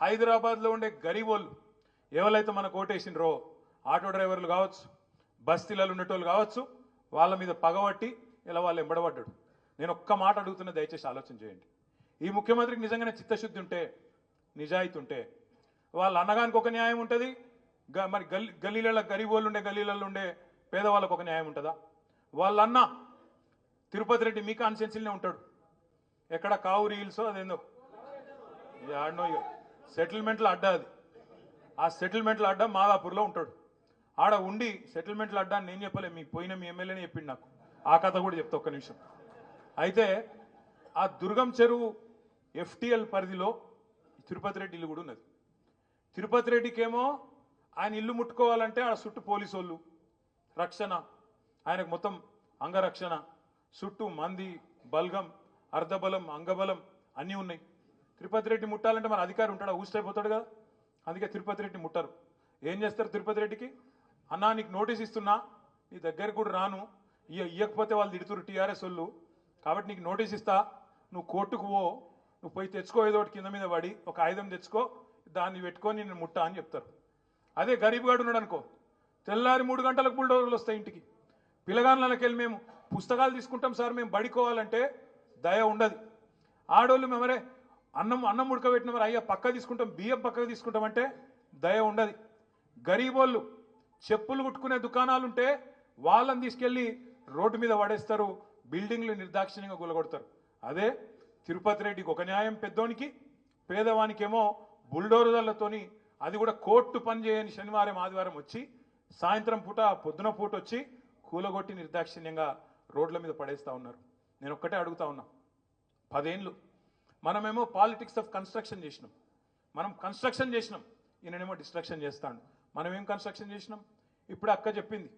హైదరాబాద్లో ఉండే గరీబోళ్ళు ఎవరైతే మనకు ఓటేసిండ్రో ఆటో డ్రైవర్లు కావచ్చు బస్తీలలో ఉండేటోళ్ళు కావచ్చు వాళ్ళ మీద పగబట్టి ఇలా వాళ్ళు ఎంబడబడ్డాడు నేను ఒక్క మాట అడుగుతున్నా దయచేసి ఆలోచన చేయండి. ఈ ముఖ్యమంత్రికి నిజంగానే చిత్తశుద్ధి ఉంటే నిజాయితీ ఉంటే వాళ్ళ అన్నగానికి ఒక న్యాయం ఉంటుంది గ- మరి గల్లీ గల్లీలలో గరీబోళ్ళు ఉండే గల్లీలలో ఉండే పేదవాళ్ళకు ఒక న్యాయం ఉంటుందా? వాళ్ళ అన్న తిరుపతి రెడ్డి మీ కాన్స్టిట్యున్సీలోనే ఉంటాడు. ఎక్కడ కావు హిల్సో అదేందో? ఆడనో సెటిల్మెంట్లో అడ్డా అది. ఆ సెటిల్మెంట్లో అడ్డా మాదాపూర్లో ఉంటాడు. ఆడ ఉండి సెటిల్మెంట్లో అడ్డా నేను చెప్పలే మీ పోయిన మీ ఎమ్మెల్యేనే చెప్పిండు నాకు. ఆ కథ కూడా చెప్తా ఒక్క నిమిషం. అయితే ఆ దుర్గం చెరువు ఎఫ్టిఎల్ పరిధిలో తిరుపతి రెడ్డి ఇల్లు కూడా ఉన్నది. తిరుపతి రెడ్డికేమో ఆయన ఇల్లు ముట్టుకోవాలంటే ఆడ చుట్టూ పోలీసు వాళ్ళు రక్షణ ఆయనకు మొత్తం అంగరక్షణ చుట్టూ మంది బల్గం అర్ధబలం అంగబలం అన్నీ ఉన్నాయి. తిరుపతి రెడ్డి ముట్టాలంటే మన అధికారి ఉంటాడా? ఊసిపోతాడు కదా. అందుకే తిరుపతి రెడ్డి ముట్టరు. ఏం చేస్తారు తిరుపతి రెడ్డికి? అన్నా నీకు నోటీస్ ఇస్తున్నా. నీ దగ్గరికి కూడా రాను. ఇయ్య ఇయ్యకపోతే వాళ్ళు తిడుతురు టీఆర్ఎస్ వాళ్ళు. కాబట్టి నీకు నోటీస్ ఇస్తా. నువ్వు కోర్టుకు పో. నువ్వు పోయి తెచ్చుకో ఏదో ఒకటి కింద మీద పడి ఒక ఆయుధం తెచ్చుకో. దాన్ని పెట్టుకొని నేను ముట్టా అని చెప్తారు. అదే గరీబ్ గాడు ఉన్నాడు అనుకో. తెల్లారి మూడు గంటలకు బుల్డోజర్లు వస్తాయి ఇంటికి. పిల్లగాళ్ళకి వెళ్ళి మేము పుస్తకాలు తీసుకుంటాం సార్. మేము బడికోవాలంటే దయ ఉండదు. ఆడోళ్ళు మేమరే అన్నం అన్నం ఉడకబెట్టిన మరి అయ్యా పక్క తీసుకుంటాం బియ్యం పక్కకు తీసుకుంటాం అంటే దయ ఉండదు. గరీబోళ్ళు చెప్పులు కుట్టుకునే దుకాణాలు ఉంటే వాళ్ళని తీసుకెళ్ళి రోడ్డు మీద పడేస్తారు బిల్డింగ్లు నిర్దాక్షిణ్యంగా గులగొడతారు అదే తిరుపతి రెడ్డికి ఒక న్యాయం పెద్దోనికి పేదవానికేమో బుల్డోరుదర్లతోని అది కూడా కోర్టు పని చేయని శనివారం ఆదివారం వచ్చి సాయంత్రం పూట పొద్దున పూట వచ్చి కూలగొట్టి నిర్దాక్షిణ్యంగా రోడ్ల మీద పడేస్తా ఉన్నారు. నేను ఒక్కటే అడుగుతా ఉన్నా. పదేళ్ళు మనమేమో పాలిటిక్స్ ఆఫ్ కన్స్ట్రక్షన్ చేసినాం. మనం కన్స్ట్రక్షన్ చేసినాం. ఈయననేమో డిస్ట్రక్షన్ చేస్తాడు. మనం ఏం కన్స్ట్రక్షన్ చేసినాం? ఇప్పుడు అక్క చెప్పింది.